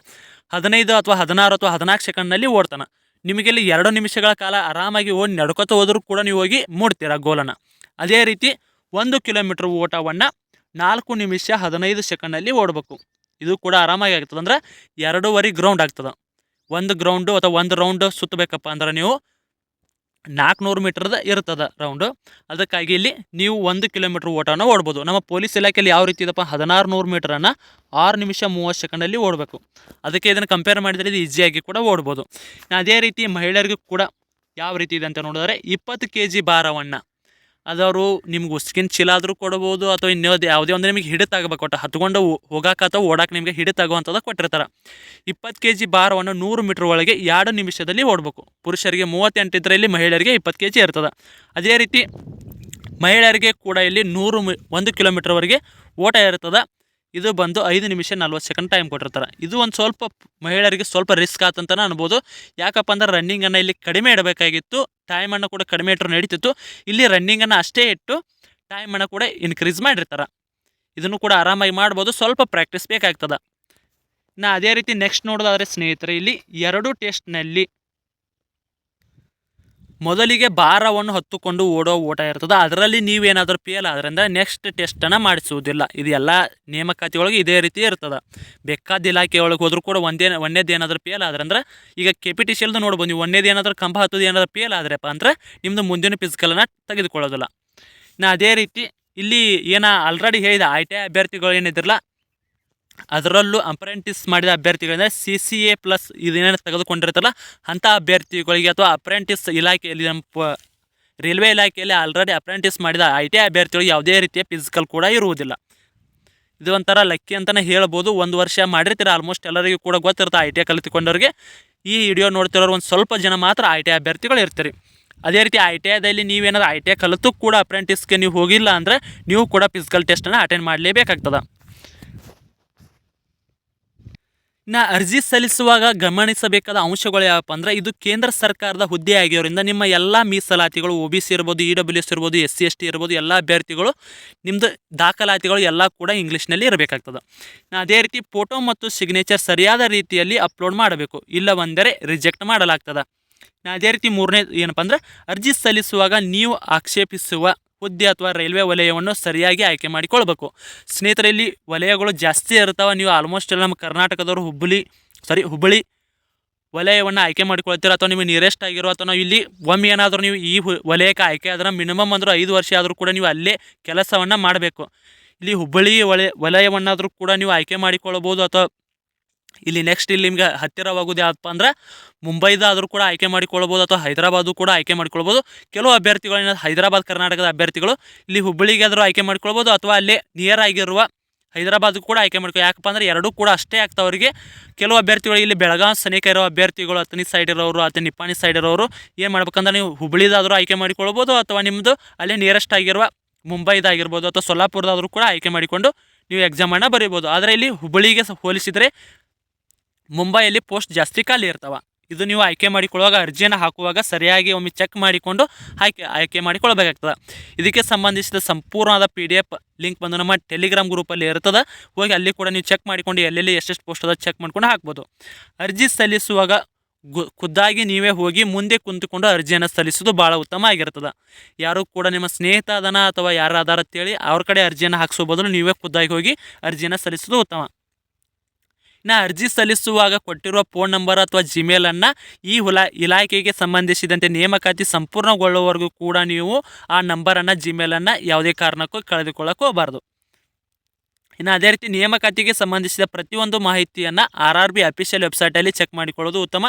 ಹದಿನೈದು ಅಥವಾ ಹದಿನಾರು ಅಥವಾ ಹದಿನಾಲ್ಕು ಸೆಕೆಂಡ್ನಲ್ಲಿ ಓಡ್ತಾನೆ. ನಿಮಗೆ ಇಲ್ಲಿ ಎರಡು ನಿಮಿಷಗಳ ಕಾಲ ಆರಾಮಾಗಿ ಓಡಿ ನಡ್ಕೊತ ಹೋದರೂ ಕೂಡ ನೀವು ಹೋಗಿ ಮೂಡ್ತೀರಾ ಗೋಲನ್ನು. ಅದೇ ರೀತಿ ಒಂದು ಕಿಲೋಮೀಟ್ರ್ ಓಟವನ್ನು ನಾಲ್ಕು ನಿಮಿಷ ಹದಿನೈದು ಸೆಕೆಂಡಲ್ಲಿ ಓಡಬೇಕು. ಇದು ಕೂಡ ಆರಾಮಾಗಿ ಆಗ್ತದೆ. ಅಂದರೆ ಎರಡೂವರೆ ಗ್ರೌಂಡ್ ಆಗ್ತದೆ. ಒಂದು ಗ್ರೌಂಡು ಅಥವಾ ಒಂದು ರೌಂಡು ಸುತ್ತಬೇಕಪ್ಪ ಅಂದ್ರೆ ನೀವು ನಾಲ್ಕುನೂರು ಮೀಟ್ರದ ಇರ್ತದೆ ರೌಂಡು ಅದಕ್ಕಾಗಿ ಇಲ್ಲಿ ನೀವು ಒಂದು ಕಿಲೋಮೀಟ್ರ್ ಓಟವನ್ನು ಓಡ್ಬೋದು. ನಮ್ಮ ಪೊಲೀಸ್ ಇಲಾಖೆಯಲ್ಲಿ ಯಾವ ರೀತಿ ಇದಪ್ಪ? ಹದಿನಾರು ನೂರು ಮೀಟ್ರನ್ನು ಆರು ನಿಮಿಷ ಮೂವತ್ತು ಸೆಕೆಂಡಲ್ಲಿ ಓಡಬೇಕು. ಅದಕ್ಕೆ ಇದನ್ನು ಕಂಪೇರ್ ಮಾಡಿದರೆ ಇದು ಈಸಿಯಾಗಿ ಕೂಡ ಓಡ್ಬೋದು. ಅದೇ ರೀತಿ ಮಹಿಳೆಯರಿಗೂ ಕೂಡ ಯಾವ ರೀತಿ ಇದೆ ಅಂತ ನೋಡಿದರೆ ಇಪ್ಪತ್ತು ಕೆ ಜಿ ಭಾರವನ್ನು ಅದವರು ನಿಮ್ಗೆ ಉಸ್ಕಿನ ಚೀಲ ಆದರೂ ಕೊಡ್ಬೋದು ಅಥವಾ ಇನ್ನೊಂದು ಯಾವುದೇ ಒಂದು ನಿಮಗೆ ಹಿಡಿತಾಗಬೇಕು ಒಟ್ಟು ಹತ್ಕೊಂಡು ಹೋಗಾಕ ಅಥವಾ ಓಡಾಕ ನಿಮಗೆ ಹಿಡಿತಾಗುವಂಥದ್ದು ಕೊಟ್ಟಿರ್ತಾರೆ. ಇಪ್ಪತ್ತು ಕೆ ಜಿ ಭಾರವನ್ನು ನೂರು ಮೀಟ್ರ್ ಒಳಗೆ ಎರಡು ನಿಮಿಷದಲ್ಲಿ ಓಡಬೇಕು. ಪುರುಷರಿಗೆ ಮೂವತ್ತೆಂಟು ಇಲ್ಲಿ ಮಹಿಳೆಯರಿಗೆ ಇಪ್ಪತ್ತು ಕೆ ಜಿ ಇರ್ತದೆ. ಅದೇ ರೀತಿ ಮಹಿಳೆಯರಿಗೆ ಕೂಡ ಇಲ್ಲಿ ನೂರು ಮಿ ಒಂದು ಕಿಲೋಮೀಟ್ರ್ವರೆಗೆ ಓಟ ಇರ್ತದೆ. ಇದು ಬಂದು ಐದು ನಿಮಿಷ ನಲ್ವತ್ತು ಸೆಕೆಂಡ್ ಟೈಮ್ ಕೊಟ್ಟಿರ್ತಾರೆ. ಇದು ಒಂದು ಸ್ವಲ್ಪ ಮಹಿಳೆಯರಿಗೆ ಸ್ವಲ್ಪ ರಿಸ್ಕ್ ಆತಂತನೇ ಅನ್ಬೋದು. ಯಾಕಪ್ಪ ಅಂದ್ರೆ ರನ್ನಿಂಗನ್ನು ಇಲ್ಲಿ ಕಡಿಮೆ ಇಡಬೇಕಾಗಿತ್ತು. ಟೈಮನ್ನು ಕೂಡ ಕಡಿಮೆ ಇಟ್ಟರು ನಡೀತಿತ್ತು. ಇಲ್ಲಿ ರನ್ನಿಂಗನ್ನು ಅಷ್ಟೇ ಇಟ್ಟು ಟೈಮನ್ನು ಕೂಡ ಇನ್ಕ್ರೀಸ್ ಮಾಡಿರ್ತಾರೆ. ಇದನ್ನು ಕೂಡ ಆರಾಮಾಗಿ ಮಾಡ್ಬೋದು. ಸ್ವಲ್ಪ ಪ್ರಾಕ್ಟೀಸ್ ಬೇಕಾಗ್ತದೆ. ನಾ ಅದೇ ರೀತಿ ನೆಕ್ಸ್ಟ್ ನೋಡೋದಾದರೆ ಸ್ನೇಹಿತರೆ, ಇಲ್ಲಿ ಎರಡು ಟೆಸ್ಟ್ನಲ್ಲಿ ಮೊದಲಿಗೆ ಭಾರವನ್ನು ಹೊತ್ತುಕೊಂಡು ಓಡೋ ಓಟ ಇರ್ತದೆ. ಅದರಲ್ಲಿ ನೀವೇನಾದರೂ ಫೇಲ್ ಆದ್ರಿಂದ ನೆಕ್ಸ್ಟ್ ಟೆಸ್ಟನ್ನು ಮಾಡಿಸುವುದಿಲ್ಲ. ಇದು ಎಲ್ಲ ನೇಮಕಾತಿ ಒಳಗೆ ಇದೇ ರೀತಿ ಇರ್ತದೆ. ಬೇಕಾದ ಇಲಾಖೆ ಒಳಗೆ ಹೋದರೂ ಕೂಡ ಒಂದೇ ಒಂದೇದು ಏನಾದರೂ ಫೇಲ್ ಆದ್ರಂದ್ರೆ, ಈಗ ಕೆ ಪಿ ಟಿ ಸಿಲ್ದು ನೋಡ್ಬೋದು, ನೀವು ಒಂದೇದು ಏನಾದರೂ ಕಂಬ ಹತ್ತೋದು ಏನಾದರೂ ಫೇಲ್ ಆದ್ರಪ್ಪ ಅಂದ್ರೆ ನಿಮ್ಮದು ಮುಂದಿನ ಫಿಸಿಕಲನ್ನು ತೆಗೆದುಕೊಳ್ಳೋದಿಲ್ಲ. ನಾ ಅದೇ ರೀತಿ ಇಲ್ಲಿ ಏನ ಆಲ್ರೆಡಿ ಹೇಳಿದ ಐ ಟಿ ಐ ಅಭ್ಯರ್ಥಿಗಳು ಏನಿದ್ರಲ್ಲ ಅದರಲ್ಲೂ ಅಪ್ರೆಂಟಿಸ್ ಮಾಡಿದ ಅಭ್ಯರ್ಥಿಗಳಂದರೆ ಸಿ ಸಿ ಎ ಪ್ಲಸ್ ಇದೇನೇನು ತೆಗೆದುಕೊಂಡಿರ್ತಲ್ಲ ಅಂಥ ಅಭ್ಯರ್ಥಿಗಳಿಗೆ ಅಥವಾ ಅಪ್ರೆಂಟಿಸ್ ಇಲಾಖೆಯಲ್ಲಿ ನಮ್ಮ ರೈಲ್ವೆ ಇಲಾಖೆಯಲ್ಲಿ ಆಲ್ರೆಡಿ ಅಪ್ರೆಂಟಿಸ್ ಮಾಡಿದ ಐ ಟಿ ಐ ಅಭ್ಯರ್ಥಿಗಳಿಗೆ ಯಾವುದೇ ರೀತಿಯ ಫಿಸಿಕಲ್ ಕೂಡ ಇರುವುದಿಲ್ಲ. ಇದು ಒಂಥರ ಲಕ್ಕಿ ಅಂತಲೇ ಹೇಳ್ಬೋದು. ಒಂದು ವರ್ಷ ಮಾಡಿರ್ತೀರ ಆಲ್ಮೋಸ್ಟ್ ಎಲ್ಲರಿಗೂ ಕೂಡ ಗೊತ್ತಿರುತ್ತೆ ಐ ಟಿ ಐ ಕಲಿತುಕೊಂಡವ್ರಿಗೆ. ಈ ವಿಡಿಯೋ ನೋಡ್ತಿರೋರು ಒಂದು ಸ್ವಲ್ಪ ಜನ ಮಾತ್ರ ಐ ಟಿ ಐ ಅಭ್ಯರ್ಥಿಗಳು ಇರ್ತೀರಿ. ಅದೇ ರೀತಿ ಐ ಟಿ ಐದಲ್ಲಿ ನೀವೇನಾದ್ರು ಐ ಟಿ ಐ ಕಲಿತು ಕೂಡ ಅಪ್ರೆಂಟಿಸ್ಗೆ ನೀವು ಹೋಗಿಲ್ಲ ಅಂದರೆ, ನೀವು ಕೂಡ ಫಿಸಿಕಲ್ ಟೆಸ್ಟನ್ನು ಅಟೆಂಡ್ ಮಾಡಲೇಬೇಕಾಗ್ತದೆ. ಇನ್ನು ಅರ್ಜಿ ಸಲ್ಲಿಸುವಾಗ ಗಮನಿಸಬೇಕಾದ ಅಂಶಗಳು ಯಾವಪ್ಪ ಅಂದ್ರೆ ಇದು ಕೇಂದ್ರ ಸರ್ಕಾರದ ಹುದ್ದೆ ಆಗಿರೋದ್ರಿಂದ ನಿಮ್ಮ ಎಲ್ಲ ಮೀಸಲಾತಿಗಳು, ಒ ಬಿ ಸಿ ಇರ್ಬೋದು, ಇ ಡಬ್ಲ್ಯೂ ಎಸ್ ಇರ್ಬೋದು, ಎಸ್ ಸಿ, ಎಸ್ ಟಿ ಇರ್ಬೋದು, ಎಲ್ಲ ಅಭ್ಯರ್ಥಿಗಳು ನಿಮ್ಮದು ದಾಖಲಾತಿಗಳು ಎಲ್ಲ ಕೂಡ ಇಂಗ್ಲೀಷ್ನಲ್ಲಿ ಇರಬೇಕಾಗ್ತದೆ. ನಾ ಅದೇ ರೀತಿ ಫೋಟೋ ಮತ್ತು ಸಿಗ್ನೇಚರ್ ಸರಿಯಾದ ರೀತಿಯಲ್ಲಿ ಅಪ್ಲೋಡ್ ಮಾಡಬೇಕು. ಇಲ್ಲವೆಂದರೆ ರಿಜೆಕ್ಟ್ ಮಾಡಲಾಗ್ತದೆ. ನಾ ಅದೇ ರೀತಿ ಮೂರನೇ ಏನಪ್ಪ ಅಂದ್ರೆ ಅರ್ಜಿ ಸಲ್ಲಿಸುವಾಗ ನೀವು ಆಕ್ಷೇಪಿಸುವ ಹುದ್ದೆ ಅಥವಾ ರೈಲ್ವೆ ವಲಯವನ್ನು ಸರಿಯಾಗಿ ಆಯ್ಕೆ ಮಾಡಿಕೊಳ್ಬೇಕು. ಸ್ನೇಹಿತರೆ ಇಲ್ಲಿ ವಲಯಗಳು ಜಾಸ್ತಿ ಇರ್ತಾವೆ ನೀವು ಆಲ್ಮೋಸ್ಟ್ ಎಲ್ಲ ನಮ್ಮ ಕರ್ನಾಟಕದವರು ಹುಬ್ಬಳ್ಳಿ ಸಾರಿ ಹುಬ್ಬಳ್ಳಿ ವಲಯವನ್ನು ಆಯ್ಕೆ ಮಾಡಿಕೊಳ್ತೀರ ಅಥವಾ ನಿಮಗೆ ನಿಯರೆಸ್ಟ್ ಆಗಿರೋ ಅಥವಾ ನಾವು ಇಲ್ಲಿ ಒಮ್ಮೆ ಏನಾದರೂ ನೀವು ಈ ವಲಯಕ್ಕೆ ಆಯ್ಕೆ ಆದ್ರೆ ಮಿನಿಮಮ್ ಅಂದ್ರೆ ಐದು ವರ್ಷ ಆದರೂ ಕೂಡ ನೀವು ಅಲ್ಲೇ ಕೆಲಸವನ್ನು ಮಾಡಬೇಕು. ಇಲ್ಲಿ ಹುಬ್ಬಳ್ಳಿ ವಲಯ, ವಲಯವನ್ನಾದರೂ ಕೂಡ ನೀವು ಆಯ್ಕೆ ಮಾಡಿಕೊಳ್ಳಬಹುದು ಅಥವಾ ಇಲ್ಲಿ ನೆಕ್ಸ್ಟ್ ಇಲ್ಲಿ ನಿಮ್ಗೆ ಹತ್ತಿರವಾಗೋದು ಯಾವ್ದಪ್ಪ ಅಂದ್ರೆ ಮುಂಬೈದಾದರೂ ಕೂಡ ಆಯ್ಕೆ ಮಾಡಿಕೊಳ್ಬೋದು ಅಥವಾ ಹೈದರಾಬಾದು ಕೂಡ ಆಯ್ಕೆ ಮಾಡಿಕೊಳ್ಬೋದು. ಕೆಲವು ಅಭ್ಯರ್ಥಿಗಳು ಏನಾದ್ರು ಹೈದರಾಬಾದ್, ಕರ್ನಾಟಕದ ಅಭ್ಯರ್ಥಿಗಳು ಇಲ್ಲಿ ಹುಬ್ಬಳ್ಳಿಗೆ ಆದರೂ ಆಯ್ಕೆ ಮಾಡಿಕೊಳ್ಬೋದು ಅಥವಾ ಅಲ್ಲಿ ನಿಯರ್ ಆಗಿರುವ ಹೈದರಾಬಾದ್ ಕೂಡ ಆಯ್ಕೆ ಮಾಡ್ಕೊ ಯಾಕಪ್ಪ ಅಂದ್ರೆ ಎರಡೂ ಕೂಡ ಅಷ್ಟೇ ಆಗ್ತಾವೆ ಅವರಿಗೆ. ಕೆಲವು ಅಭ್ಯರ್ಥಿಗಳು ಇಲ್ಲಿ ಬೆಳಗಾವಿ ಸನಿಕ ಇರೋ ಅಭ್ಯರ್ಥಿಗಳು ಅತನಿ ಸೈಡ್ ಇರೋರು ಅಥವಾ ನಿಪ್ಪಾಣಿ ಸೈಡ್ ಇರೋರು, ಏನು ಮಾಡ್ಬೇಕಂದ್ರೆ ನೀವು ಹುಬ್ಬಳ್ಳಿದಾದರೂ ಆಯ್ಕೆ ಮಾಡಿಕೊಳ್ಬೋದು ಅಥವಾ ನಿಮ್ಮದು ಅಲ್ಲೇ ನಿಯರೆಸ್ಟ್ ಆಗಿರುವ ಮುಂಬೈದಾಗಿರ್ಬೋದು ಅಥವಾ ಸೊಲ್ಲಾಪುರದಾದರೂ ಕೂಡ ಆಯ್ಕೆ ಮಾಡಿಕೊಂಡು ನೀವು ಎಕ್ಸಾಮನ್ನು ಬರೀಬೋದು. ಆದರೆ ಇಲ್ಲಿ ಹುಬ್ಬಳ್ಳಿಗೆ ಹೋಲಿಸಿದರೆ ಮುಂಬೈಯಲ್ಲಿ ಪೋಸ್ಟ್ ಜಾಸ್ತಿ ಖಾಲಿ ಇರ್ತಾವೆ. ಇದು ನೀವು ಆಯ್ಕೆ ಮಾಡಿಕೊಳ್ಳುವಾಗ ಅರ್ಜಿಯನ್ನು ಹಾಕುವಾಗ ಸರಿಯಾಗಿ ಒಮ್ಮೆ ಚೆಕ್ ಮಾಡಿಕೊಂಡು ಆಯ್ಕೆ ಆಯ್ಕೆ ಮಾಡಿಕೊಳ್ಬೇಕಾಗ್ತದೆ ಇದಕ್ಕೆ ಸಂಬಂಧಿಸಿದ ಸಂಪೂರ್ಣವಾದ ಪಿ ಡಿ ಎಫ್ ಲಿಂಕ್ ಬಂದು ನಮ್ಮ ಟೆಲಿಗ್ರಾಮ್ ಗ್ರೂಪಲ್ಲಿ ಇರ್ತದೆ. ಹೋಗಿ ಅಲ್ಲಿ ಕೂಡ ನೀವು ಚೆಕ್ ಮಾಡಿಕೊಂಡು ಎಲ್ಲೆಲ್ಲಿ ಎಷ್ಟೆಷ್ಟು ಪೋಸ್ಟ್ ಅದ ಚೆಕ್ ಮಾಡ್ಕೊಂಡು ಹಾಕ್ಬೋದು. ಅರ್ಜಿ ಸಲ್ಲಿಸುವಾಗ ಗು, ಖುದ್ದಾಗಿ ನೀವೇ ಹೋಗಿ ಮುಂದೆ ಕುಂತುಕೊಂಡು ಅರ್ಜಿಯನ್ನು ಸಲ್ಲಿಸೋದು ಭಾಳ ಉತ್ತಮ ಆಗಿರ್ತದೆ. ಯಾರು ಕೂಡ ನಿಮ್ಮ ಸ್ನೇಹಿತ ಅದನ ಅಥವಾ ಯಾರು ಅದಾರ ಅಂತೇಳಿ ಅವ್ರ ಕಡೆ ಅರ್ಜಿಯನ್ನು ಹಾಕಿಸೋ ಬದಲು ನೀವೇ ಖುದ್ದಾಗಿ ಹೋಗಿ ಅರ್ಜಿಯನ್ನು ಸಲ್ಲಿಸೋದು ಉತ್ತಮ. ಇನ್ನು ಅರ್ಜಿ ಸಲ್ಲಿಸುವಾಗ ಕೊಟ್ಟಿರುವ ಫೋನ್ ನಂಬರ್ ಅಥವಾ ಜಿಮೇಲನ್ನು ಈ ಇಲಾಖೆಗೆ ಸಂಬಂಧಿಸಿದಂತೆ ನೇಮಕಾತಿ ಸಂಪೂರ್ಣಗೊಳ್ಳುವವರೆಗೂ ಕೂಡ ನೀವು ಆ ನಂಬರನ್ನು ಜಿಮೇಲನ್ನು ಯಾವುದೇ ಕಾರಣಕ್ಕೂ ಕಳೆದುಕೊಳ್ಳೋಕೆ ಹೋಗಬಾರ್ದು. ಇನ್ನು ಅದೇ ರೀತಿ ನೇಮಕಾತಿಗೆ ಸಂಬಂಧಿಸಿದ ಪ್ರತಿಯೊಂದು ಮಾಹಿತಿಯನ್ನು ಆರ್ ಆರ್ ಬಿ ಅಫಿಷಿಯಲ್ ವೆಬ್ಸೈಟಲ್ಲಿ ಚೆಕ್ ಮಾಡಿಕೊಳ್ಳೋದು ಉತ್ತಮ.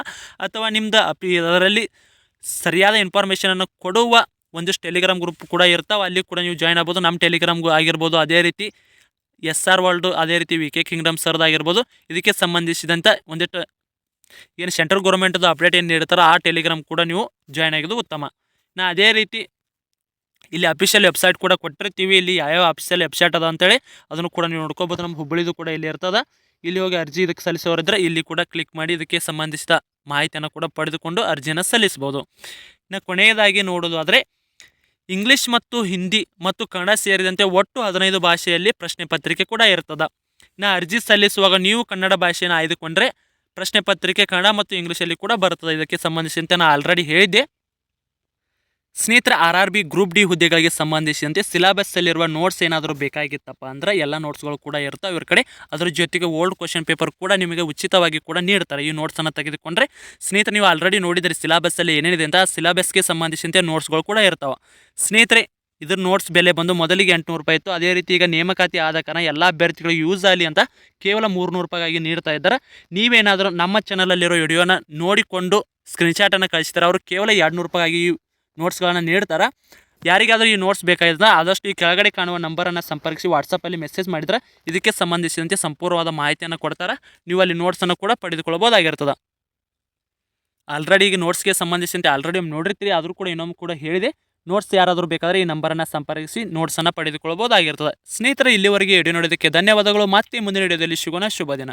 ಅಥವಾ ನಿಮ್ಮದು ಅಪಿ ಅದರಲ್ಲಿ ಸರಿಯಾದ ಇನ್ಫಾರ್ಮೇಷನನ್ನು ಕೊಡುವ ಒಂದಿಷ್ಟು ಟೆಲಿಗ್ರಾಮ್ ಗ್ರೂಪ್ ಕೂಡ ಇರ್ತಾವೆ, ಅಲ್ಲಿ ಕೂಡ ನೀವು ಜಾಯ್ನ್ ಆಗ್ಬೋದು. ನಮ್ಮ ಟೆಲಿಗ್ರಾಮ್ ಆಗಿರ್ಬೋದು. ಅದೇ ರೀತಿ ಎಸ್ ಆರ್ ವರ್ಲ್ಡು ಅದೇ ರೀತಿ ವಿ ಕೆ ಕಿಂಗ್ಡಮ್ ಸರ್ದಾಗಿರ್ಬೋದು ಇದಕ್ಕೆ ಸಂಬಂಧಿಸಿದಂಥ ಒಂದಿಷ್ಟು ಏನು ಸೆಂಟ್ರಲ್ ಗೌರ್ಮೆಂಟ್ದು ಅಪ್ಡೇಟ್ ಏನು ನೀಡ್ತಾರೋ ಆ ಟೆಲಿಗ್ರಾಮ್ ಕೂಡ ನೀವು ಜಾಯ್ನ್ ಆಗಿದ್ದು ಉತ್ತಮ. ನಾ ಅದೇ ರೀತಿ ಇಲ್ಲಿ ಅಫಿಷಿಯಲ್ ವೆಬ್ಸೈಟ್ ಕೂಡ ಕೊಟ್ಟಿರ್ತೀವಿ. ಇಲ್ಲಿ ಯಾವ್ಯಾವ ಅಫಿಷಿಯಲ್ ವೆಬ್ಸೈಟ್ ಅದ ಅಂತೇಳಿ ಅದನ್ನು ಕೂಡ ನೀವು ನೋಡ್ಕೋಬೋದು. ನಮ್ಮ ಹುಬ್ಬಳ್ಳಿದು ಕೂಡ ಇಲ್ಲಿ ಇರ್ತದೆ. ಇಲ್ಲಿ ಹೋಗಿ ಅರ್ಜಿ ಇದಕ್ಕೆ ಸಲ್ಲಿಸೋರಿದ್ರೆ ಇಲ್ಲಿ ಕೂಡ ಕ್ಲಿಕ್ ಮಾಡಿ ಇದಕ್ಕೆ ಸಂಬಂಧಿಸಿದ ಮಾಹಿತಿಯನ್ನು ಕೂಡ ಪಡೆದುಕೊಂಡು ಅರ್ಜಿಯನ್ನು ಸಲ್ಲಿಸ್ಬೋದು. ಇನ್ನು ಕೊನೆಯದಾಗಿ ನೋಡೋದಾದರೆ ಇಂಗ್ಲೀಷ್ ಮತ್ತು ಹಿಂದಿ ಮತ್ತು ಕನ್ನಡ ಸೇರಿದಂತೆ ಒಟ್ಟು ಹದಿನೈದು ಭಾಷೆಯಲ್ಲಿ ಪ್ರಶ್ನೆ ಪತ್ರಿಕೆ ಕೂಡ ಇರ್ತದೆ. ಇನ್ನು ಅರ್ಜಿ ಸಲ್ಲಿಸುವಾಗ ನೀವು ಕನ್ನಡ ಭಾಷೆಯನ್ನು ಆಯ್ದುಕೊಂಡ್ರೆ ಪ್ರಶ್ನೆ ಪತ್ರಿಕೆ ಕನ್ನಡ ಮತ್ತು ಇಂಗ್ಲೀಷಲ್ಲಿ ಕೂಡ ಬರ್ತದೆ. ಇದಕ್ಕೆ ಸಂಬಂಧಿಸಿದಂತೆ ನಾನು ಆಲ್ರೆಡಿ ಹೇಳಿದ್ದೆ. ಸ್ನೇಹಿತರ R R B group D ಹುದ್ದೆಗಳಿಗೆ ಸಂಬಂಧಿಸಿದಂತೆ ಸಿಲೆಬಸ್ಸಲ್ಲಿರುವ ನೋಟ್ಸ್ ಏನಾದರೂ ಬೇಕಾಗಿತ್ತಪ್ಪ ಅಂದ್ರೆ ಎಲ್ಲ ನೋಟ್ಸ್ಗಳು ಕೂಡ ಇರ್ತವೆ. ಇವ್ರ ಕಡೆ ಅದರ ಜೊತೆಗೆ ಓಲ್ಡ್ ಕ್ವಶನ್ ಪೇಪರ್ ಕೂಡ ನಿಮಗೆ ಉಚಿತವಾಗಿ ಕೂಡ ನೀಡ್ತಾರೆ. ಈ ನೋಟ್ಸನ್ನು ತೆಗೆದುಕೊಂಡ್ರೆ ಸ್ನೇಹಿತರೆ ನೀವು ಆಲ್ರೆಡಿ ನೋಡಿದರೆ ಸಿಲೆಬಸ್ಸಲ್ಲಿ ಏನೇನಿದೆ ಅಂತ. ಸಿಲೆಬಸ್ಗೆ ಸಂಬಂಧಿಸಿದಂತೆ ನೋಟ್ಸ್ಗಳು ಕೂಡ ಇರ್ತಾವೆ. ಸ್ನೇಹಿತರೆ, ಇದ್ರ ನೋಟ್ಸ್ ಬೆಲೆ ಬಂದು ಮೊದಲಿಗೆ ಎಂಟುನೂರು ರೂಪಾಯಿ ಇತ್ತು. ಅದೇ ರೀತಿ ಈಗ ನೇಮಕಾತಿ ಆದ ಕಾರಣ ಎಲ್ಲ ಅಭ್ಯರ್ಥಿಗಳಿಗೆ ಯೂಸ್ ಆಗಲಿ ಅಂತ ಕೇವಲ ಮೂರುನೂರು ರೂಪಾಯಿಗಾಗಿ ನೀಡ್ತಾ ಇದ್ದಾರೆ. ನೀವೇನಾದರೂ ನಮ್ಮ ಚಾನಲಲ್ಲಿರೋ ವಿಡಿಯೋನ ನೋಡಿಕೊಂಡು ಸ್ಕ್ರೀನ್ಶಾಟನ್ನು ಕಳಿಸ್ತಾರೆ ಅವರು ಕೇವಲ ಎರಡು ನೂರು ರೂಪಾಯಿಗಾಗಿ ನೋಟ್ಸ್ಗಳನ್ನು ನೀಡ್ತಾರೆ. ಯಾರಿಗಾದರೂ ಈ ನೋಟ್ಸ್ ಬೇಕಾಗಿದ್ದ ಆದಷ್ಟು ಈ ಕೆಳಗಡೆ ಕಾಣುವ ನಂಬರನ್ನು ಸಂಪರ್ಕಿಸಿ ವಾಟ್ಸಪ್ಪಲ್ಲಿ ಮೆಸೇಜ್ ಮಾಡಿದ್ರೆ ಇದಕ್ಕೆ ಸಂಬಂಧಿಸಿದಂತೆ ಸಂಪೂರ್ಣವಾದ ಮಾಹಿತಿಯನ್ನು ಕೊಡ್ತಾರೆ. ನೀವು ಅಲ್ಲಿ ನೋಟ್ಸನ್ನು ಕೂಡ ಪಡೆದುಕೊಳ್ಬೋದಾಗಿರ್ತದೆ ಆಲ್ರೆಡಿ ಈಗ ನೋಟ್ಸ್ಗೆ ಸಂಬಂಧಿಸಿದಂತೆ ಆಲ್ರೆಡಿ ನೋಡಿರ್ತೀರಿ, ಆದರೂ ಕೂಡ ಇನ್ನೊಮ್ಮೆ ಕೂಡ ಹೇಳಿದೆ. ನೋಟ್ಸ್ ಯಾರಾದರೂ ಬೇಕಾದರೆ ಈ ನಂಬರನ್ನು ಸಂಪರ್ಕಿಸಿ ನೋಟ್ಸನ್ನು ಪಡೆದುಕೊಳ್ಬೋದಾಗಿರ್ತದೆ ಸ್ನೇಹಿತರೆ, ಇಲ್ಲಿವರೆಗೆ ವಿಡಿಯೋ ನೋಡೋದಕ್ಕೆ ಧನ್ಯವಾದಗಳು. ಮತ್ತೆ ಮುಂದಿನ ವಿಡಿಯೋದಲ್ಲಿ ಶುಭನ ಶುಭ ದಿನ.